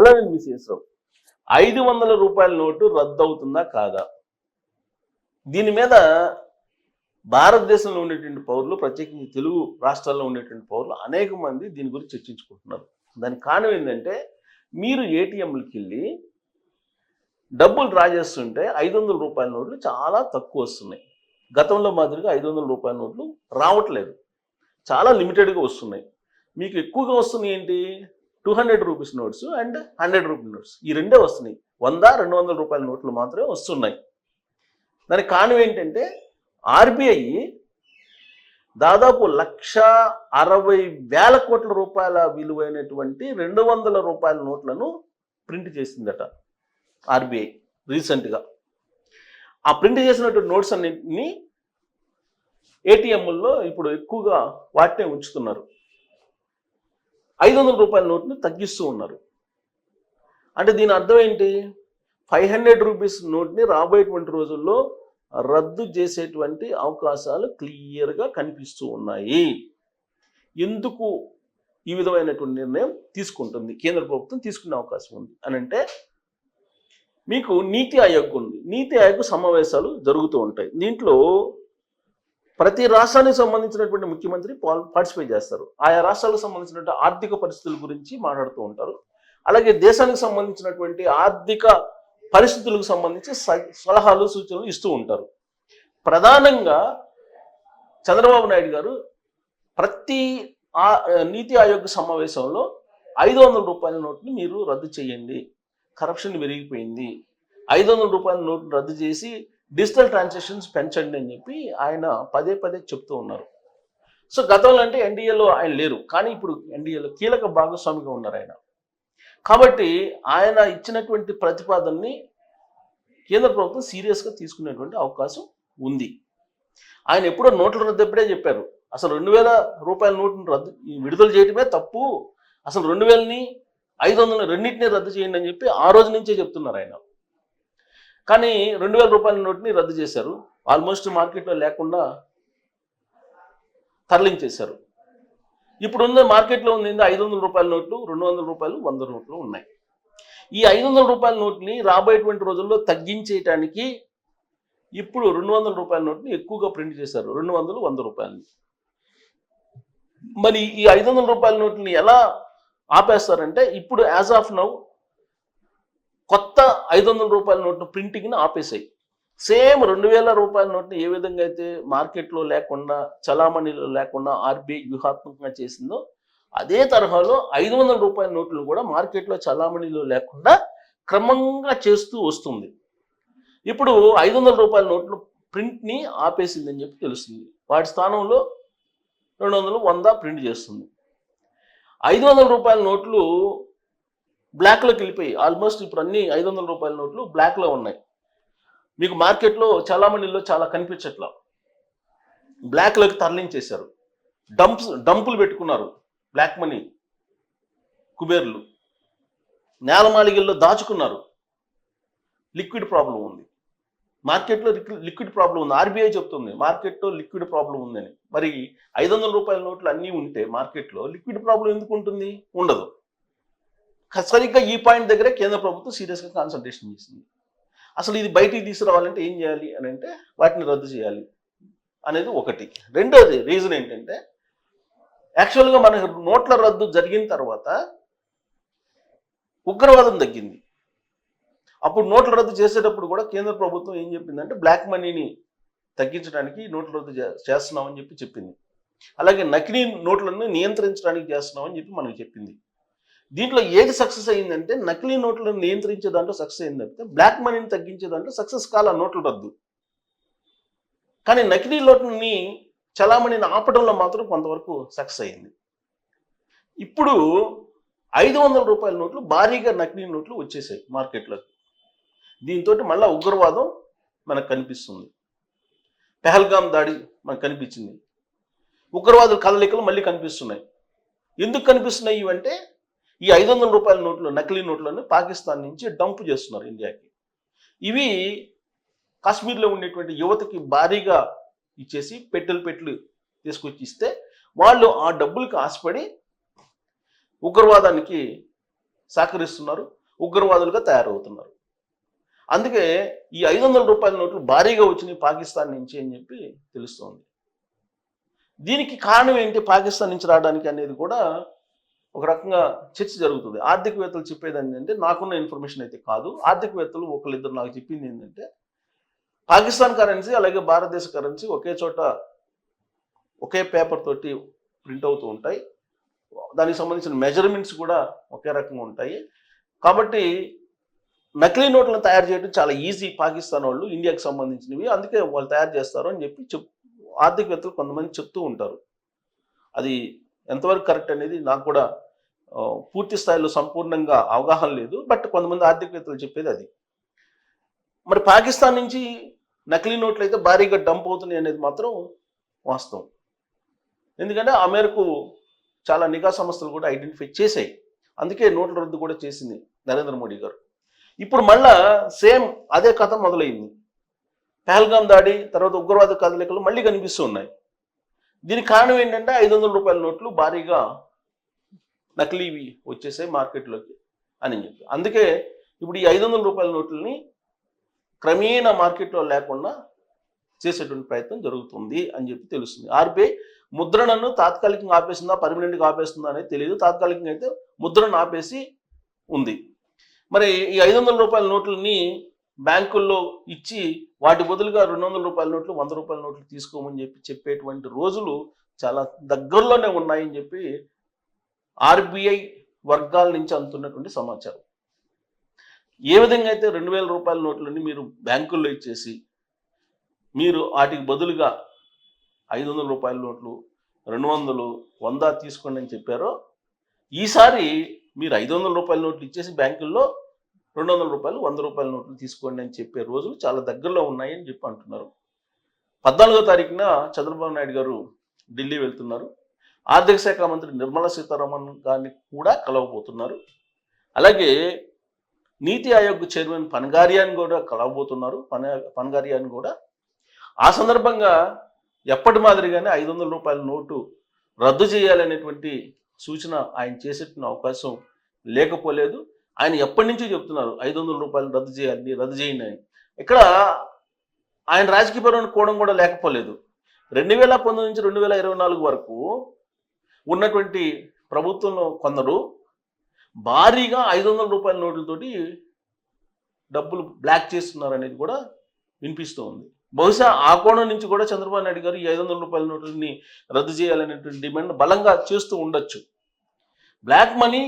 Hello నేను miss ఐదు వందల రూపాయల నోటు రద్దు అవుతుందా కాదా? దీని మీద భారతదేశంలో ఉండేటువంటి పౌరులు ప్రత్యేకించి తెలుగు రాష్ట్రాల్లో ఉండేటువంటి పౌరులు అనేక మంది దీని గురించి చర్చించుకుంటున్నారు. దానికి కారణం ఏంటంటే మీరు ఏటీఎంలకి వెళ్ళి డబ్బులు డ్రా చేస్తుంటే ఐదు వందల రూపాయల నోట్లు చాలా తక్కువ వస్తున్నాయి. గతంలో మాదిరిగా ఐదు వందల రూపాయల నోట్లు రావట్లేదు. చాలా లిమిటెడ్గా వస్తున్నాయి. మీకు ఎక్కువగా వస్తున్నాయి ఏంటి? Two hundred rupees notes and hundred rupees notes ఈ రెండే వస్తున్నాయి. వంద రెండు వందల రూపాయల నోట్లు మాత్రమే వస్తున్నాయి. దానికి కారణం ఏంటంటే ఆర్బీఐ దాదాపు లక్ష అరవై వేల కోట్ల రూపాయల విలువైనటువంటి రెండు వందల రూపాయల నోట్లను ప్రింట్ చేసిందట ఆర్బీఐ రీసెంట్గా. ఆ ప్రింట్ చేసినటువంటి నోట్స్ అన్నింటినీ ఏటీఎంల్లో ఇప్పుడు ఎక్కువగా వాటినే ఉంచుతున్నారు. ఐదు వందల రూపాయల నోట్ని తగ్గిస్తూ ఉన్నారు. అంటే దీని అర్థం ఏంటి? ఫైవ్ హండ్రెడ్ రూపీస్ నోట్ని రాబోయేటువంటి రోజుల్లో రద్దు చేసేటువంటి అవకాశాలు క్లియర్గా కనిపిస్తూ ఉన్నాయి. ఎందుకు ఈ విధమైనటువంటి నిర్ణయం తీసుకుంటుంది? కేంద్ర ప్రభుత్వం తీసుకునే అవకాశం ఉంది. అని అంటే మీకు నీతి ఆయోగ్ ఉంది. నీతి ఆయోగ్ సమావేశాలు జరుగుతూ ఉంటాయి. దీంట్లో ప్రతి రాష్ట్రానికి సంబంధించినటువంటి ముఖ్యమంత్రి పాల్ పార్టిసిపేట్ చేస్తారు. ఆయా రాష్ట్రాలకు సంబంధించినటువంటి ఆర్థిక పరిస్థితుల గురించి మాట్లాడుతూ ఉంటారు. అలాగే దేశానికి సంబంధించినటువంటి ఆర్థిక పరిస్థితులకు సంబంధించి స- సలహాలు సూచనలు ఇస్తూ ఉంటారు. ప్రధానంగా చంద్రబాబు నాయుడు గారు ప్రతి ఆ- నీతి ఆయోగ్ సమావేశంలో ఐదు వందల రూపాయల నోట్ని మీరు రద్దు చేయండి. కరప్షన్ పెరిగిపోయింది. ఐదు వందల రూపాయల నోట్ను రద్దు చేసి డిజిటల్ ట్రాన్సాక్షన్స్ పెంచండి అని చెప్పి ఆయన పదే పదే చెప్తూ ఉన్నారు. సో గతంలో అంటే ఎన్డీఏలో ఆయన లేరు. కానీ ఇప్పుడు ఎన్డీఏలో కీలక భాగస్వామిగా ఉన్నారు ఆయన. కాబట్టి ఆయన ఇచ్చినటువంటి ప్రతిపాదనని కేంద్ర ప్రభుత్వం సీరియస్గా తీసుకునేటువంటి అవకాశం ఉంది. ఆయన ఎప్పుడో నోట్ల రద్దప్పుడే చెప్పారు. అసలు రెండు వేల రూపాయల నోటును రద్దు విడుదల చేయడమే తప్పు. అసలు రెండు వేలని ఐదు వందల రెండింటినీ రద్దు చేయండి అని చెప్పి ఆ రోజు నుంచే చెప్తున్నారు ఆయన. కానీ రెండు వేల రూపాయల నోటుని రద్దు చేశారు. ఆల్మోస్ట్ మార్కెట్లో లేకుండా తరలించేశారు ఇప్పుడు ఉన్న మార్కెట్లో ఉంది ఐదు వందల రూపాయల నోట్లు రెండు వందల రూపాయలు వంద నోట్లు ఉన్నాయి. ఈ ఐదు వందల రూపాయల నోట్ని రాబోయేటువంటి రోజుల్లో తగ్గించేయటానికి ఇప్పుడు రెండు వందల రూపాయల నోట్ని ఎక్కువగా ప్రింట్ చేశారు. రెండు వందలు వంద రూపాయలని. మరి ఈ ఐదు వందల రూపాయల నోట్ని ఎలా ఆపేస్తారంటే ఇప్పుడు యాజ్ ఆఫ్ నౌ కొత్త ఐదు వందల రూపాయల నోట్ను ప్రింటింగ్ని ఆపేసాయి. సేమ్ రెండు వేల రూపాయల నోట్ని ఏ విధంగా అయితే మార్కెట్లో లేకుండా చలామణిలో లేకుండా ఆర్బీఐ వ్యూహాత్మకంగా చేసిందో అదే తరహాలో ఐదు వందల రూపాయల నోట్లు కూడా మార్కెట్లో చలామణిలో లేకుండా క్రమంగా చేస్తూ వస్తుంది. ఇప్పుడు ఐదు వందల రూపాయల నోట్లు ప్రింట్ని ఆపేసిందని చెప్పి తెలుస్తుంది. వాటి స్థానంలో రెండు వందలు వంద ప్రింట్ చేస్తుంది. ఐదు వందల రూపాయల నోట్లు బ్లాక్లోకి వెళ్ళిపోయి ఆల్మోస్ట్ ఇప్పుడు అన్ని ఐదు వందల రూపాయల నోట్లు బ్లాక్లో ఉన్నాయి. మీకు మార్కెట్లో చలామణిలో చాలా కనిపించట్లా. బ్లాక్లోకి తరలించేశారు డంప్స్ డంపులు పెట్టుకున్నారు బ్లాక్ మనీ కుబేర్లు. నేలమాళిగల్లో దాచుకున్నారు. లిక్విడ్ ప్రాబ్లం ఉంది. మార్కెట్లో లిక్విడ్ ప్రాబ్లం ఉంది. ఆర్బీఐ చెప్తుంది మార్కెట్లో లిక్విడ్ ప్రాబ్లం ఉందని. మరి ఐదు వందల రూపాయల నోట్లు అన్నీ ఉంటే మార్కెట్లో లిక్విడ్ ప్రాబ్లం ఎందుకు ఉంటుంది? ఉండదు. సరిగ్గా ఈ పాయింట్ దగ్గరే కేంద్ర ప్రభుత్వం సీరియస్గా కాన్సన్ట్రేషన్ చేసింది. అసలు ఇది బయటికి తీసుకురావాలంటే ఏం చేయాలి అని అంటే వాటిని రద్దు చేయాలి అనేది ఒకటి. రెండోది రీజన్ ఏంటంటే యాక్చువల్గా మన నోట్ల రద్దు జరిగిన తర్వాత ఉగ్రవాదం తగ్గింది. అప్పుడు నోట్ల రద్దు చేసేటప్పుడు కూడా కేంద్ర ప్రభుత్వం ఏం చెప్పిందంటే బ్లాక్ మనీని తగ్గించడానికి నోట్ల రద్దు చే- చేస్తున్నామని చెప్పి చెప్పింది. అలాగే నకిలీ నోట్లను నియంత్రించడానికి చేస్తున్నామని చెప్పి మనకు చెప్పింది. దీంట్లో ఏది సక్సెస్ అయిందంటే నకిలీ నోట్లను నియంత్రించే దాంట్లో సక్సెస్ అయింది తప్పితే బ్లాక్ మనీని తగ్గించే దాంట్లో సక్సెస్ కాల నోట్ల రద్దు. కానీ నకిలీ నోట్లని చలామణిని ఆపడంలో మాత్రం కొంతవరకు సక్సెస్ అయింది ఇప్పుడు ఐదు వందల రూపాయల నోట్లు భారీగా నకిలీ నోట్లు వచ్చేసాయి మార్కెట్లోకి దీంతో మళ్ళీ ఉగ్రవాదం మనకు కనిపిస్తుంది. పెహల్గాం దాడి మనకు కనిపించింది. ఉగ్రవాదుల కదలికలు మళ్ళీ కనిపిస్తున్నాయి. ఎందుకు కనిపిస్తున్నాయి ఇవంటే ఈ ఐదు వందల రూపాయల నోట్లు నకిలీ నోట్లను పాకిస్తాన్ నుంచి డంప్ చేస్తున్నారు ఇండియాకి. ఇవి కాశ్మీర్లో ఉండేటువంటి యువతకి భారీగా ఇచ్చేసి పెట్టెలు పెట్టెలు తీసుకొచ్చి ఇస్తే వాళ్ళు ఆ డబ్బులకు ఆశపడి ఉగ్రవాదానికి సహకరిస్తున్నారు ఉగ్రవాదులుగా తయారవుతున్నారు. అందుకే ఈ ఐదు వందల రూపాయల నోట్లు భారీగా వచ్చినాయి పాకిస్తాన్ నుంచి అని చెప్పి తెలుస్తోంది. దీనికి కారణం ఏంటి పాకిస్తాన్ నుంచి రావడానికి అనేది కూడా ఒక రకంగా చర్చ జరుగుతుంది. ఆర్థికవేత్తలు చెప్పేది ఏంటంటే నాకున్న ఇన్ఫర్మేషన్ అయితే కాదు. ఆర్థికవేత్తలు ఒకళ్ళిద్దరు నాకు చెప్పింది ఏంటంటే పాకిస్తాన్ కరెన్సీ అలాగే భారతదేశ కరెన్సీ ఒకే చోట ఒకే పేపర్ తోటి ప్రింట్ అవుతూ ఉంటాయి. దానికి సంబంధించిన మెజర్మెంట్స్ కూడా ఒకే రకంగా ఉంటాయి. కాబట్టి నకిలీ నోట్లను తయారు చేయడం చాలా ఈజీ పాకిస్తాన్ వాళ్ళు ఇండియాకి సంబంధించినవి. అందుకే వాళ్ళు తయారు చేస్తారు అని చెప్పి చెప్ ఆర్థికవేత్తలు కొంతమంది చెప్తూ ఉంటారు. అది ఎంతవరకు కరెక్ట్ అనేది నాకు కూడా పూర్తి స్థాయిలో సంపూర్ణంగా అవగాహన లేదు. బట్ కొంతమంది ఆర్థికవేత్తలు చెప్పేది అది. మరి పాకిస్తాన్ నుంచి నకిలీ నోట్లు అయితే భారీగా డంప్ అవుతున్నాయి అనేది మాత్రం వాస్తవం. ఎందుకంటే ఆ మేరకు చాలా నిఘా సంస్థలు కూడా ఐడెంటిఫై చేశాయి. అందుకే నోట్ల రద్దు కూడా చేసింది నరేంద్ర మోడీ గారు. ఇప్పుడు మళ్ళా సేమ్ అదే కథ మొదలైంది. పహల్గాం దాడి తర్వాత ఉగ్రవాద కదలికలు మళ్ళీ కనిపిస్తూ ఉన్నాయి. దీనికి కారణం ఏంటంటే ఐదు వందల రూపాయల నోట్లు భారీగా నకిలీవి వచ్చేసాయి మార్కెట్లోకి అని చెప్పి అందుకే ఇప్పుడు ఈ ఐదు వందల రూపాయల నోట్లని క్రమేణా మార్కెట్లో లేకుండా చేసేటువంటి ప్రయత్నం జరుగుతుంది అని చెప్పి తెలుస్తుంది. ఆర్బీఐ ముద్రణను తాత్కాలికంగా ఆపేసిందా పర్మనెంట్గా ఆపేస్తుందా అనేది తెలియదు తాత్కాలికంగా అయితే ముద్రను ఆపేసి ఉంది. మరి ఈ ఐదు వందల రూపాయల నోట్లని బ్యాంకుల్లో ఇచ్చి వాటి బదులుగా రెండు వందల రూపాయల నోట్లు వంద రూపాయల నోట్లు తీసుకోమని చెప్పి చెప్పేటువంటి రోజులు చాలా దగ్గరలోనే ఉన్నాయని చెప్పి ఆర్బీఐ వర్గాల నుంచి అందుతున్నటువంటి సమాచారం. ఏ విధంగా అయితే రెండు వేల రూపాయల నోట్లని మీరు బ్యాంకుల్లో ఇచ్చేసి మీరు వాటికి బదులుగా ఐదు వందల రూపాయల నోట్లు రెండు వందలు వంద తీసుకోండి అని చెప్పారో ఈసారి మీరు ఐదు వందల రూపాయల నోట్లు ఇచ్చేసి బ్యాంకుల్లో రెండు వందల రూపాయలు వంద రూపాయల నోట్లు తీసుకోండి అని చెప్పే రోజులు చాలా దగ్గరలో ఉన్నాయి అని చెప్పి అంటున్నారు. పద్నాలుగో తారీఖున చంద్రబాబు నాయుడు గారు ఢిల్లీ వెళ్తున్నారు. ఆర్థిక శాఖ మంత్రి నిర్మలా సీతారామన్ గారిని కూడా కలవబోతున్నారు. అలాగే నీతి ఆయోగ్ చైర్మన్ పనగారియాని కూడా కలవబోతున్నారు. పన పనగారియాని కూడా ఆ సందర్భంగా ఎప్పటి మాదిరిగానే ఐదు వందల రూపాయల నోటు రద్దు చేయాలనేటువంటి సూచన ఆయన చేసేటువంటి అవకాశం లేకపోలేదు. ఆయన ఎప్పటి నుంచో చెప్తున్నారు ఐదు వందల రూపాయలు రద్దు చేయాలి రద్దు చేయండి అని. ఇక్కడ ఆయన రాజకీయపరమైన కోణం కూడా లేకపోలేదు. రెండు వేల పంతొమ్మిది నుంచి రెండు వేల ఇరవై నాలుగు వరకు ఉన్నటువంటి ప్రభుత్వంలో కొందరు భారీగా ఐదు వందల రూపాయల నోట్లతోటి డబ్బులు బ్లాక్ చేస్తున్నారు అనేది కూడా వినిపిస్తూ ఉంది బహుశా ఆ కోణం నుంచి కూడా చంద్రబాబు నాయుడు గారు ఈ ఐదు వందల రూపాయల నోట్లని రద్దు చేయాలనేటువంటి డిమాండ్ బలంగా చేస్తూ ఉండొచ్చు. బ్లాక్ మనీ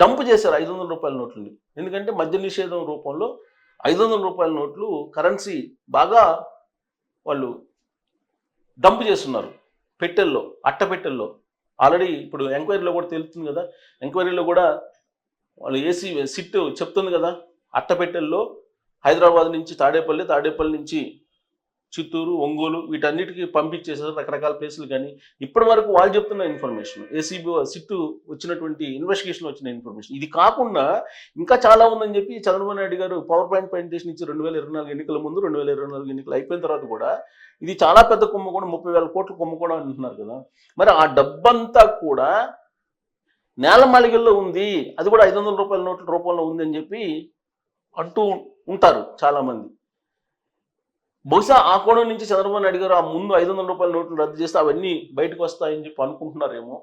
డంప్ చేశారు ఐదు వందల రూపాయల నోట్లని. ఎందుకంటే మద్య నిషేధం రూపంలో ఐదు వందల రూపాయల నోట్లు కరెన్సీ బాగా వాళ్ళు డంప్ చేస్తున్నారు. పెట్టెల్లో అట్టపెట్టెల్లో ఆల్రెడీ ఇప్పుడు ఎంక్వైరీలో కూడా తెలుస్తుంది కదా. ఎంక్వైరీలో కూడా వాళ్ళు ఏసీ సిట్ చెప్తుంది కదా. అట్టపెట్టెల్లో హైదరాబాద్ నుంచి తాడేపల్లి తాడేపల్లి నుంచి చిత్తూరు ఒంగోలు వీటన్నిటికి పంపించేసారు రకరకాల ప్లేసులు కానీ. ఇప్పటి వరకు వాళ్ళు చెప్తున్న ఇన్ఫర్మేషన్ ఏసీబీ సిట్ వచ్చినటువంటి ఇన్వెస్టిగేషన్ వచ్చిన ఇన్ఫర్మేషన్ ఇది కాకుండా ఇంకా చాలా ఉందని చెప్పి చంద్రబాబు నాయుడు గారు పవర్ పాయింట్ ప్రజెంటేషన్ ఇచ్చి రెండు వేల ఇరవై నాలుగు ఎన్నికల ముందు రెండు వేల ఇరవై నాలుగు ఎన్నికలు అయిపోయిన తర్వాత కూడా ఇది చాలా పెద్ద కుంభకోణం ముప్పై వేల కోట్ల కుంభకోణం అంటున్నారు కదా. మరి ఆ డబ్బంతా కూడా నేల మాలిగల్లో ఉంది. అది కూడా ఐదు వందల రూపాయల నోట్ల రూపంలో ఉంది అని చెప్పి అంటూ ఉంటారు చాలామంది. బహుశా ఆ కోణం నుంచి చంద్రబాబు నాయుడు గారు ఆ ముందు ఐదు వందల రూపాయల నోట్లు రద్దు చేస్తే అవన్నీ బయటకు వస్తాయని చెప్పి అనుకుంటున్నారేమో.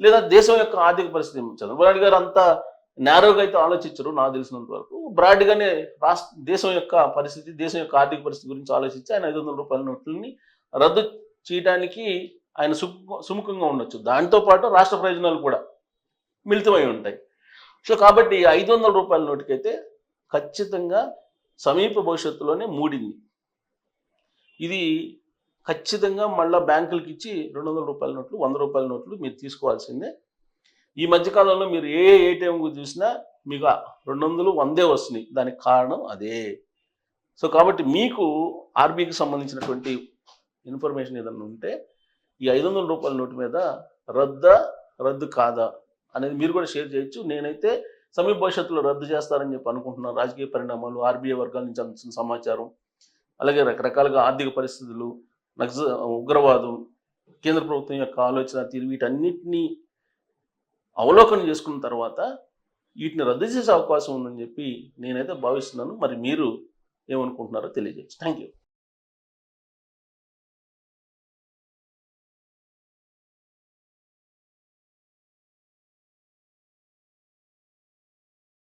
లేదా దేశం యొక్క ఆర్థిక పరిస్థితి చంద్రబాబు నాయుడు గారు అంత నేరోగా అయితే ఆలోచించరు నాకు తెలిసినంత వరకు. బ్రాడ్గానే రాష్ట్ర దేశం యొక్క పరిస్థితి దేశం యొక్క ఆర్థిక పరిస్థితి గురించి ఆలోచించి ఆయన ఐదు వందల రూపాయల నోట్లని రద్దు చేయడానికి ఆయన సుముఖంగా ఉండొచ్చు. దాంతోపాటు రాష్ట్ర ప్రయోజనాలు కూడా మిళితమై ఉంటాయి. సో కాబట్టి ఐదు వందల రూపాయల నోటుకైతే ఖచ్చితంగా సమీప భవిష్యత్తులోనే మూడింది. ఇది ఖచ్చితంగా మళ్ళీ బ్యాంకులకి ఇచ్చి రెండు వందల రూపాయల నోట్లు వంద రూపాయల నోట్లు మీరు తీసుకోవాల్సిందే. ఈ మధ్యకాలంలో మీరు ఏ ఏటీఎం చూసినా మీకు రెండు వందలు వందే వస్తున్నాయి. దానికి కారణం అదే. సో కాబట్టి మీకు ఆర్బీకి సంబంధించినటువంటి ఇన్ఫర్మేషన్ ఏదన్నా ఉంటే ఈ ఐదు వందల రూపాయల నోటు మీద రద్దా రద్దు కాదా అనేది మీరు కూడా షేర్ చేయొచ్చు. నేనైతే సమీప భవిష్యత్తులో రద్దు చేస్తారని చెప్పి అనుకుంటున్నాను. రాజకీయ పరిణామాలు ఆర్బీఐ వర్గాల నుంచి అందుతున్న సమాచారం అలాగే రకరకాలుగా ఆర్థిక పరిస్థితులు నక్స ఉగ్రవాదం కేంద్ర ప్రభుత్వం యొక్క ఆలోచన తీరు వీటన్నిటినీ అవలోకనం చేసుకున్న తర్వాత వీటిని రద్దు చేసే అవకాశం ఉందని చెప్పి నేనైతే భావిస్తున్నాను. మరి మీరు ఏమనుకుంటున్నారో తెలియజేయచ్చు. Thank you